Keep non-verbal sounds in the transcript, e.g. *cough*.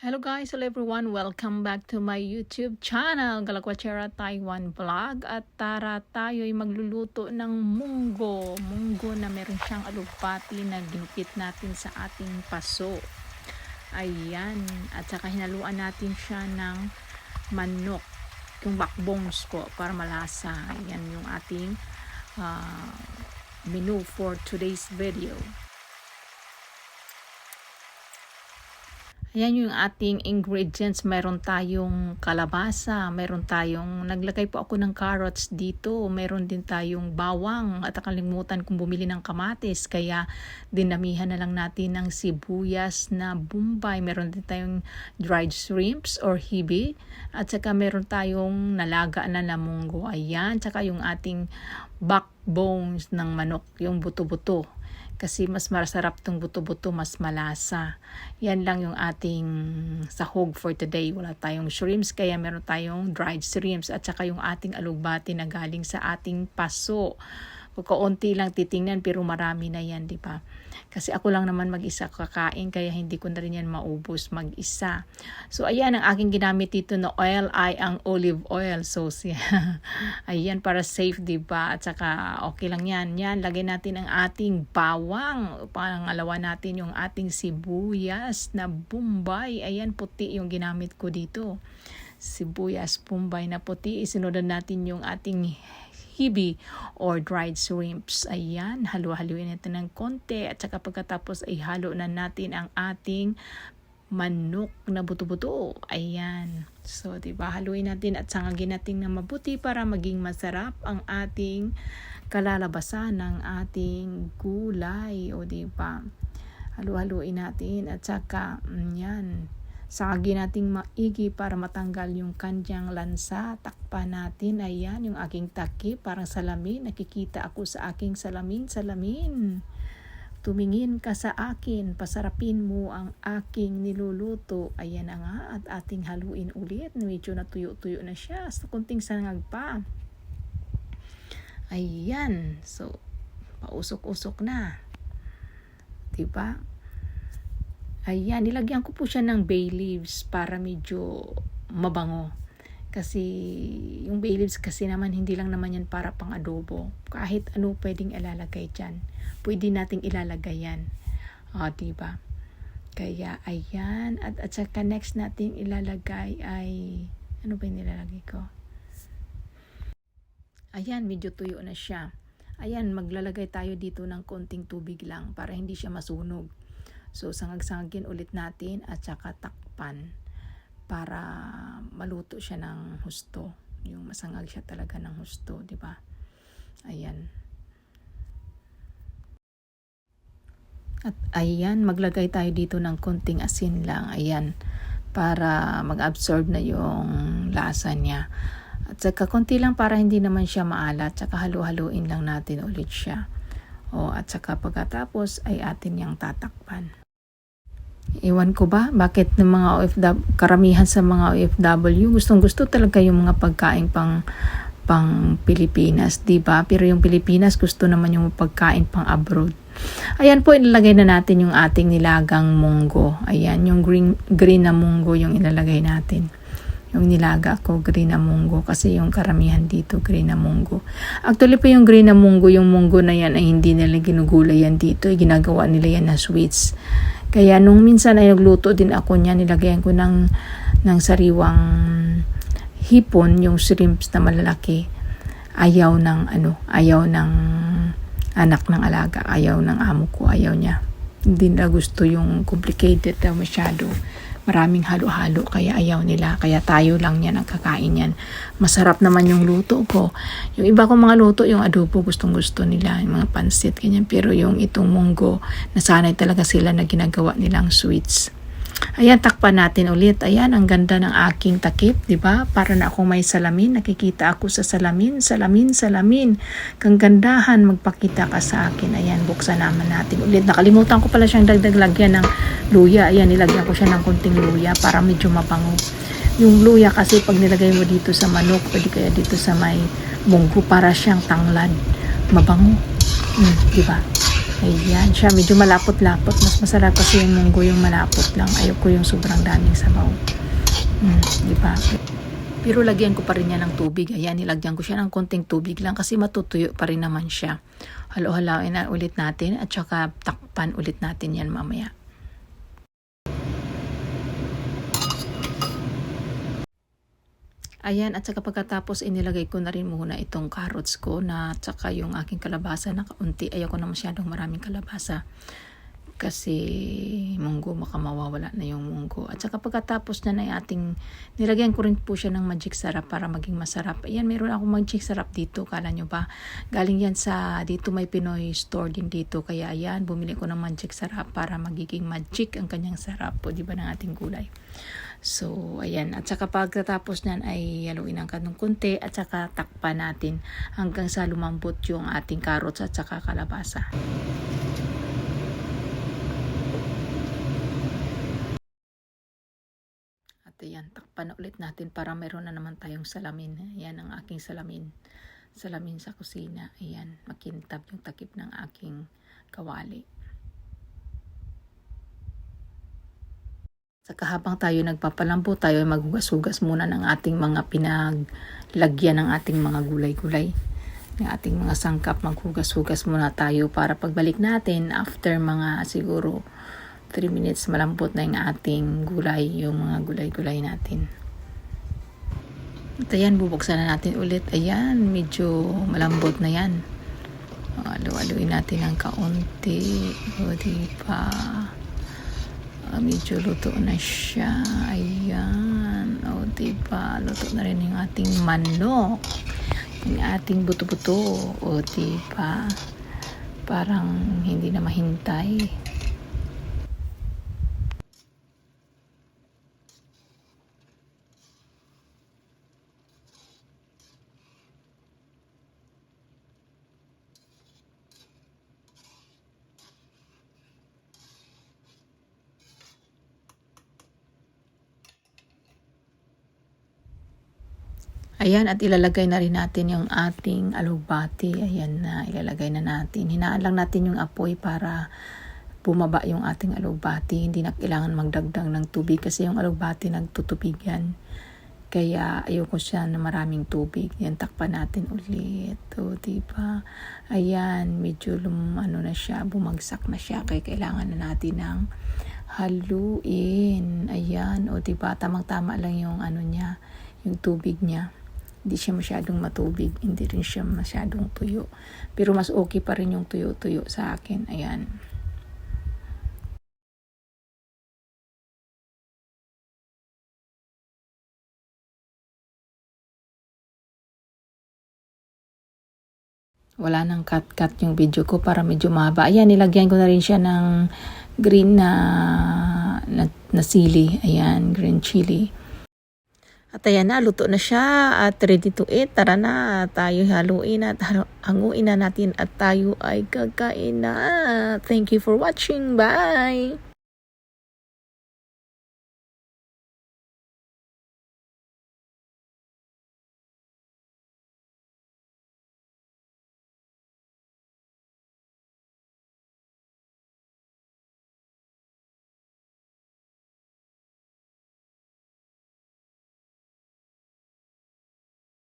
Hello guys, hello everyone. Welcome back to my YouTube channel, Galakwachera Taiwan Vlog. At tara tayo'y magluluto ng munggo. Munggo na meron siyang alupati na ginupit natin sa ating paso. Ayan. At saka hinaluan natin siya ng manok. Yung backbones po para malasa. Ayan yung ating ah, menu for today's video. Ayan yung ating ingredients. Meron tayong kalabasa, meron tayong, naglagay po ako ng carrots dito, meron din tayong bawang at nakalimutan kong bumili ng kamatis. Kaya dinamihan na lang natin ng sibuyas na bumbay. Meron din tayong dried shrimps or hibi. At saka meron tayong nalaga na namunggo. Ayan, saka yung ating backbones ng manok, yung buto-buto kasi mas masarap tong buto-buto, mas malasa. Yan lang yung ating sahog for today. Wala tayong shrimps, kaya meron tayong dried shrimps at saka yung ating alugbati na galing sa ating paso. Kaunti lang titingnan pero marami na yan, di ba? Kasi ako lang naman mag-isa kakain kaya hindi ko na rin yan maubos mag-isa. So ayan, ang aking ginamit dito na oil ay ang olive oil. So siya, *laughs* ayan para safe, di ba? At saka okay lang yan. Yan, lagay natin ang ating bawang. Pangalawa natin yung ating sibuyas na bumbay. Ayan, puti yung ginamit ko dito sibuyas pumbay na puti. Isinunod natin yung ating hibi or dried shrimps. Ayan, halu-haluin natin ng konti at saka pagkatapos ay halo na natin ang ating manok na buto-buto. Ayan. So, di ba haluin natin at sangagin natin na mabuti para maging masarap ang ating kalalabasan ng ating gulay. O, di ba? Halu-haluin natin at saka, mm, yan, Sagagi nating maigi para matanggal yung kanyang lansa. Takpan natin. Ayan, yung aking takip. Parang salamin. Nakikita ako sa aking salamin. Salamin. Tumingin ka sa akin. Pasarapin mo ang aking niluluto. Ayan na nga. At ating haluin ulit. Medyo natuyo-tuyo na siya. Sa kunting sangag pa. Ayan. So, pausok-usok na. Diba? Ayan, nilagyan ko po siya ng bay leaves para medyo mabango. Kasi yung bay leaves kasi naman hindi lang naman yan para pang adobo. Kahit ano pwedeng ilalagay dyan. Pwede nating ilalagay yan. O, diba? Kaya, ayan. At, at saka next nating ilalagay ay, ano ba yung nilalagay ko? Ayan, medyo tuyo na siya. Ayan, maglalagay tayo dito ng konting tubig lang para hindi siya masunog. So, sangag-sangagin ulit natin at saka takpan para maluto siya ng husto. Yung masangag siya talaga ng husto, di ba? Ayan. At ayan, maglagay tayo dito ng konting asin lang. Ayan. Para mag-absorb na yung lasa niya. At saka konti lang para hindi naman siya maalat. Saka halu-haluin lang natin ulit siya. O, at saka pagkatapos ay atin yang tatakpan. Iwan ko ba, bakit ng mga OFW, karamihan sa mga OFW, gustong gusto talaga yung mga pagkain pang pang Pilipinas, 'di ba? Pero yung Pilipinas gusto naman yung pagkain pang abroad. Ayan po, ilalagay na natin yung ating nilagang munggo. Ayan, yung green, green na munggo yung ilalagay natin. Yung nilaga ko, green na munggo. Kasi yung karamihan dito, green na munggo. Actually po yung green na munggo, yung munggo na yan ay hindi nila ginugulay yan dito. Ginagawa nila yan na sweets. Kaya nung minsan ay nagluto din ako niya, nilagyan ko ng, ng sariwang hipon, yung shrimps na malalaki. Ayaw ng ano, ayaw ng anak ng alaga, ayaw ng amo ko, ayaw niya. Hindi na gusto yung complicated daw masyado. Maraming halo-halo kaya ayaw nila. Kaya tayo lang yan ang kakain yan. Masarap naman yung luto ko. Yung iba kong mga luto, yung adobo gustong gusto nila. Yung mga pansit, ganyan. Pero yung itong munggo, nasanay talaga sila na ginagawa nilang sweets. Ayan, takpan natin ulit. Ayan, ang ganda ng aking takip, di ba? Para na akong may salamin. Nakikita ako sa salamin, salamin, salamin. Kang gandahan, magpakita ka sa akin. Ayan, buksan naman natin ulit. Nakalimutan ko pala siyang dagdag lagyan ng luya. Ayan, nilagyan ko siya ng konting luya para medyo mabango. Yung luya kasi pag nilagay mo dito sa manok, pwede kaya dito sa may munggo para siyang tanglad. Mabango. Mm, di ba? Ayan siya, medyo malapot-lapot. Mas masarap kasi yung munggo yung malapot lang. Ayoko yung sobrang daming sabaw. Mm, di ba? Pero lagyan ko pa rin niya ng tubig. Ayan, nilagyan ko siya ng konting tubig lang kasi matutuyo pa rin naman siya. Halo-haloin na ulit natin at saka takpan ulit natin yan mamaya. Ayan, at saka pagkatapos inilagay ko na rin muna itong carrots ko na saka yung aking kalabasa na kaunti. Ayoko na masyadong maraming kalabasa kasi munggo baka mawawala na yung munggo. At saka pagkatapos na na ating nilagyan ko rin po siya ng magic sarap para maging masarap. Ayan, meron akong magic sarap dito. Kala nyo ba? Galing yan sa dito may Pinoy store din dito. Kaya ayan, bumili ko ng magic sarap para magiging magic ang kanyang sarap po, di ba, ng ating gulay. So, ayan. At saka pagkatapos niyan ay haluin ang kanong kunti at saka takpan natin hanggang sa lumambot yung ating carrots at saka kalabasa. At ayan, takpan ulit natin para meron na naman tayong salamin. Ayan ang aking salamin. Salamin sa kusina. Ayan, makintab yung takip ng aking kawali. Saka habang tayo nagpapalambo, tayo ay maghugas-hugas muna ng ating mga pinaglagyan ng ating mga gulay-gulay. Ng ating mga sangkap, maghugas-hugas muna tayo para pagbalik natin after mga siguro 3 minutes malambot na yung ating gulay, yung mga gulay-gulay natin. At ayan, bubuksan na natin ulit. Ayan, medyo malambot na yan. Alu-aluin natin ng kaunti. O, diba? Ah, medyo luto na siya. Ayan. O, diba? Luto na rin yung ating manok. Yung ating buto-buto. O, diba? Parang hindi na mahintay. Ayan, at ilalagay na rin natin yung ating alugbati. Ayan na, ilalagay na natin. Hinaan lang natin yung apoy para bumaba yung ating alugbati. Hindi na kailangan magdagdag ng tubig kasi yung alugbati nagtutubig yan. Kaya ayoko siya na maraming tubig. Yan, takpan natin ulit. O, diba? Ayan, medyo lum, ano na siya, bumagsak na siya. Kaya kailangan na natin ng haluin. Ayan, o diba? Tamang-tama lang yung ano niya, yung tubig niya. Hindi siya masyadong matubig, hindi rin siya masyadong tuyo. Pero mas okay pa rin yung tuyo-tuyo sa akin. Ayan. Wala nang cut-cut yung video ko para medyo mahaba. Ayan, nilagyan ko na rin siya ng green na, na, na sili. Ayan, green chili. At ayan na, luto na siya at ready to eat. Tara na, tayo haluin at hanguin na natin at tayo ay kakain na. Thank you for watching. Bye!